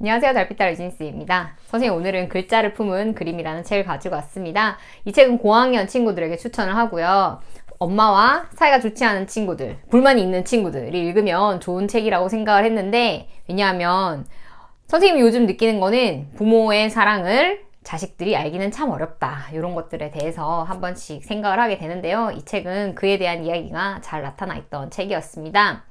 안녕하세요. 달빛달 유진스입니다. 선생님 오늘은 글자를 품은 그림이라는 책을 가지고 왔습니다. 이 책은 고학년 친구들에게 추천을 하고요. 엄마와 사이가 좋지 않은 친구들, 불만이 있는 친구들이 읽으면 좋은 책이라고 생각을 했는데, 왜냐하면 선생님이 요즘 느끼는 거는 부모의 사랑을 자식들이 알기는 참 어렵다. 이런 것들에 대해서 한 번씩 생각을 하게 되는데요. 이 책은 그에 대한 이야기가 잘 나타나 있던 책이었습니다.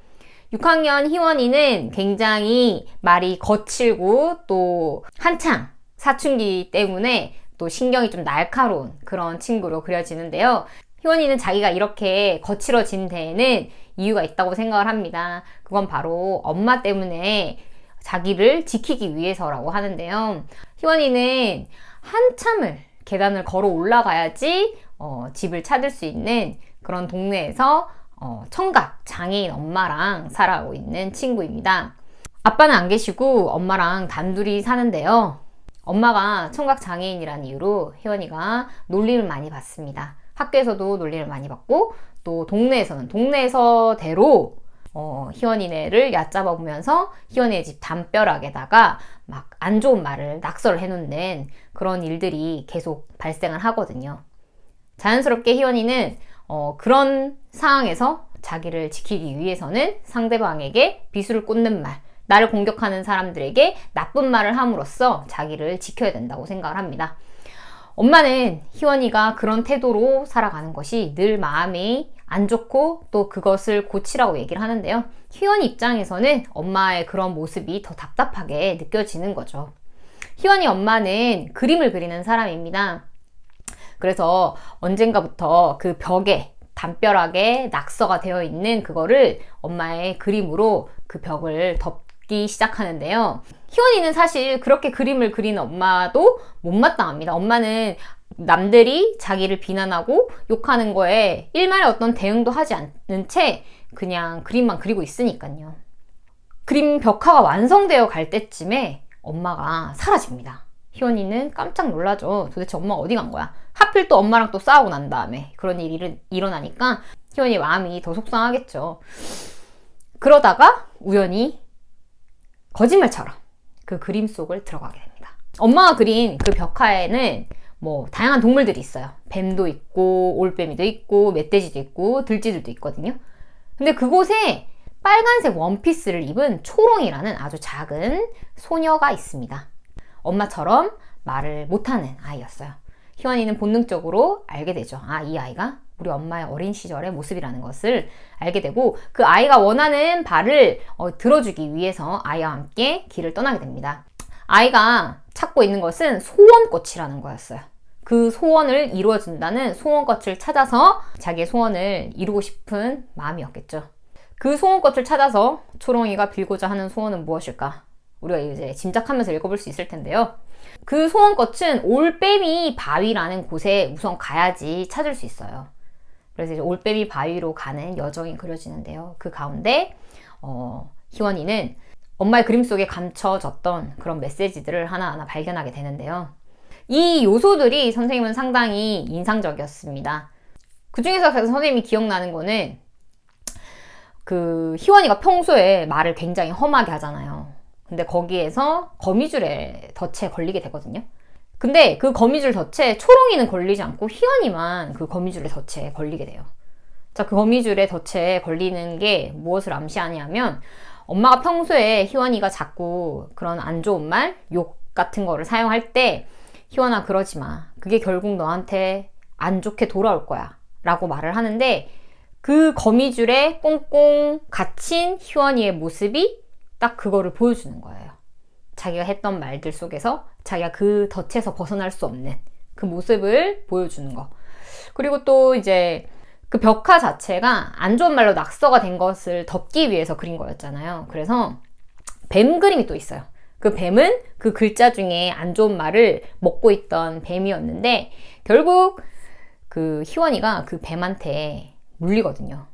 6학년 희원이는 굉장히 말이 거칠고 또 한창 사춘기 때문에 또 신경이 좀 날카로운 그런 친구로 그려지는데요. 희원이는 자기가 이렇게 거칠어진 데에는 이유가 있다고 생각을 합니다. 그건 바로 엄마 때문에 자기를 지키기 위해서라고 하는데요. 희원이는 한참을 계단을 걸어 올라가야지 어, 집을 찾을 수 있는 그런 동네에서 어, 청각 장애인 엄마랑 살아가고 있는 친구입니다. 아빠는 안 계시고 엄마랑 단둘이 사는데요. 엄마가 청각 장애인이라는 이유로 혜원이가 놀림을 많이 받습니다. 학교에서도 놀림을 많이 받고 또 동네에서는 동네에서대로 어, 희원이네를 얕잡아 보면서 희원이의 집 담벼락에다가 막 안 좋은 말을 낙서를 해놓는 그런 일들이 계속 발생을 하거든요. 자연스럽게 희원이는 어, 그런 상황에서 자기를 지키기 위해서는 상대방에게 비수를 꽂는 말, 나를 공격하는 사람들에게 나쁜 말을 함으로써 자기를 지켜야 된다고 생각을 합니다. 엄마는 희원이가 그런 태도로 살아가는 것이 늘 마음이 안 좋고 또 그것을 고치라고 얘기를 하는데요. 희원이 입장에서는 엄마의 그런 모습이 더 답답하게 느껴지는 거죠. 희원이 엄마는 그림을 그리는 사람입니다. 그래서 언젠가부터 그 벽에 담벼락에 낙서가 되어 있는 그거를 엄마의 그림으로 그 벽을 덮기 시작하는데요. 희원이는 사실 그렇게 그림을 그리는 엄마도 못마땅합니다. 엄마는 남들이 자기를 비난하고 욕하는 거에 일말의 어떤 대응도 하지 않는 채 그냥 그림만 그리고 있으니까요. 그림 벽화가 완성되어 갈 때쯤에 엄마가 사라집니다. 희원이는 깜짝 놀라죠. 도대체 엄마가 어디 간 거야? 하필 또 엄마랑 또 싸우고 난 다음에 그런 일이 일어나니까 희원이 마음이 더 속상하겠죠. 그러다가 우연히 거짓말처럼 그 그림 속을 들어가게 됩니다. 엄마가 그린 그 벽화에는 뭐 다양한 동물들이 있어요. 뱀도 있고 올빼미도 있고 멧돼지도 있고 들쥐들도 있거든요. 근데 그곳에 빨간색 원피스를 입은 초롱이라는 아주 작은 소녀가 있습니다. 엄마처럼 말을 못하는 아이였어요. 희원이는 본능적으로 알게 되죠. 아, 이 아이가 우리 엄마의 어린 시절의 모습이라는 것을 알게 되고 그 아이가 원하는 바를 어, 들어주기 위해서 아이와 함께 길을 떠나게 됩니다. 아이가 찾고 있는 것은 소원꽃이라는 거였어요. 그 소원을 이루어준다는 소원꽃을 찾아서 자기의 소원을 이루고 싶은 마음이었겠죠. 그 소원꽃을 찾아서 초롱이가 빌고자 하는 소원은 무엇일까? 우리가 이제 짐작하면서 읽어볼 수 있을 텐데요. 그 소원꽃은 올빼미 바위라는 곳에 우선 가야지 찾을 수 있어요. 그래서 이제 올빼미 바위로 가는 여정이 그려지는데요. 그 가운데 어, 희원이는 엄마의 그림 속에 감춰졌던 그런 메시지들을 하나하나 발견하게 되는데요. 이 요소들이 선생님은 상당히 인상적이었습니다. 그 중에서 선생님이 기억나는 거는 그 희원이가 평소에 말을 굉장히 험하게 하잖아요. 근데 거기에서 거미줄에 덫에 걸리게 되거든요. 근데 그 거미줄 덫에 초롱이는 걸리지 않고 희연이만 그 거미줄의 덫에 걸리게 돼요. 자, 그 거미줄의 덫에 걸리는 게 무엇을 암시하냐면 엄마가 평소에 희원이가 자꾸 그런 안 좋은 말, 욕 같은 거를 사용할 때 희원아 그러지 마. 그게 결국 너한테 안 좋게 돌아올 거야. 라고 말을 하는데 그 거미줄에 꽁꽁 갇힌 희원이의 모습이 딱 그거를 보여주는 거예요. 자기가 했던 말들 속에서 자기가 그 덫에서 벗어날 수 없는 그 모습을 보여주는 거. 그리고 또 이제 그 벽화 자체가 안 좋은 말로 낙서가 된 것을 덮기 위해서 그린 거였잖아요. 그래서 뱀 그림이 또 있어요. 그 뱀은 그 글자 중에 안 좋은 말을 먹고 있던 뱀이었는데 결국 그 희원이가 그 뱀한테 물리거든요.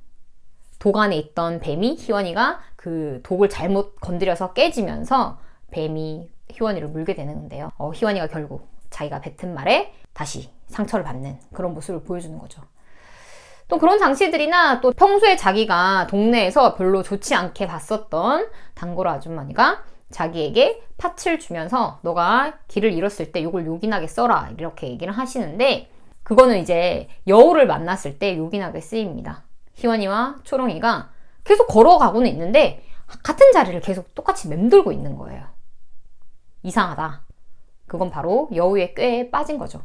독 안에 있던 뱀이 희원이가 그 독을 잘못 건드려서 깨지면서 뱀이 희원이를 물게 되는데요. 어, 희원이가 결국 자기가 뱉은 말에 다시 상처를 받는 그런 모습을 보여주는 거죠. 또 그런 장치들이나 또 평소에 자기가 동네에서 별로 좋지 않게 봤었던 단골 아주머니가 자기에게 팥을 주면서 너가 길을 잃었을 때 요걸 요긴하게 써라 이렇게 얘기를 하시는데 그거는 이제 여우를 만났을 때 요긴하게 쓰입니다. 희원이와 초롱이가 계속 걸어가고는 있는데 같은 자리를 계속 똑같이 맴돌고 있는 거예요. 이상하다. 그건 바로 여우의 꾀에 빠진 거죠.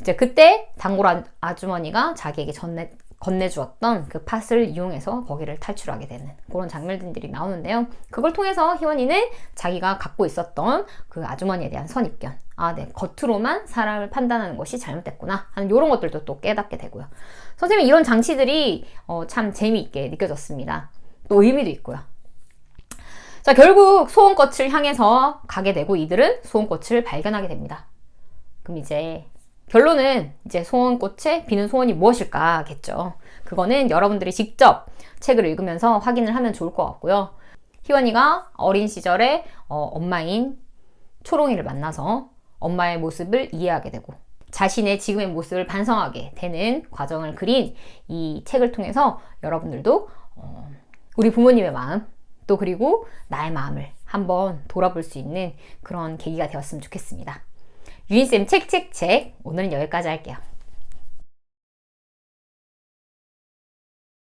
이제 그때 단골 아- 아주머니가 자기에게 전내, 건네주었던 그 팥을 이용해서 거기를 탈출하게 되는 그런 장면들이 나오는데요. 그걸 통해서 희원이는 자기가 갖고 있었던 그 아주머니에 대한 선입견, 아, 네, 겉으로만 사람을 판단하는 것이 잘못됐구나 하는 이런 것들도 또 깨닫게 되고요. 선생님 이런 장치들이 어, 참 재미있게 느껴졌습니다. 또 의미도 있고요. 자, 결국 소원꽃을 향해서 가게 되고 이들은 소원꽃을 발견하게 됩니다. 그럼 이제 결론은 이제 소원꽃에 비는 소원이 무엇일까겠죠. 그거는 여러분들이 직접 책을 읽으면서 확인을 하면 좋을 것 같고요. 희원이가 어린 시절에 어, 엄마인 초롱이를 만나서 엄마의 모습을 이해하게 되고 자신의 지금의 모습을 반성하게 되는 과정을 그린 이 책을 통해서 여러분들도 어, 우리 부모님의 마음 또 그리고 나의 마음을 한번 돌아볼 수 있는 그런 계기가 되었으면 좋겠습니다. 유인쌤 책책책 오늘은 여기까지 할게요.